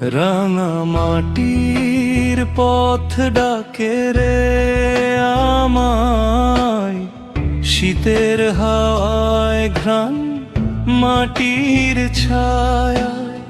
রাঙা মাটির পথ ডাকে রে আমায়। শীতের হাওয়ায় ঘ্রাণ মাটির ছায়ায়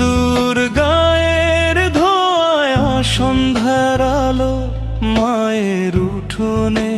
দূর গায়ের ধোয়া সন্ধ্যার আলো মায়ের উঠোনে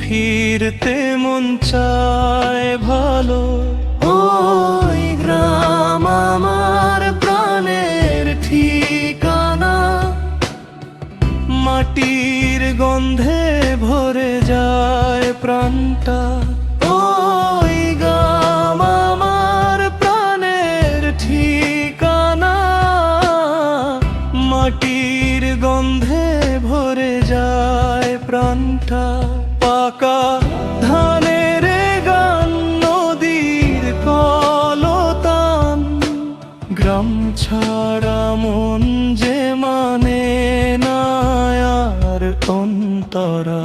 ফিরতে মন চায় ভালো। ওই মাটির গন্ধে ভরে যায় প্রাণটা। ঠিকানা। মাটির গন্ধে ভরে যায় প্রাণটা। পাকা অন্তরা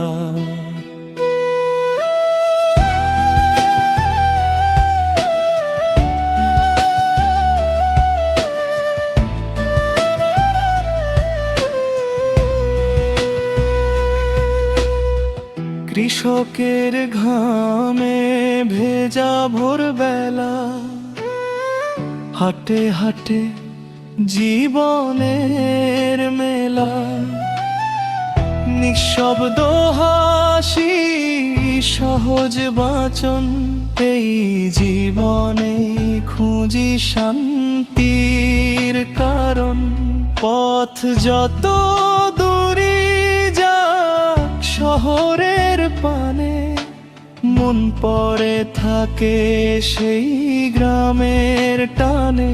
কৃষকের ঘামে ভেজা ভোরবেলা হাটে হাটে জীবনের মেলা। নিঃশব্দ হাসি, সহজ বাচন এই জীবনে খুঁজি শান্তির কারণ। পথ যত দূরে যাক, শহরের পানে মন পড়ে থাকে সেই গ্রামের টানে।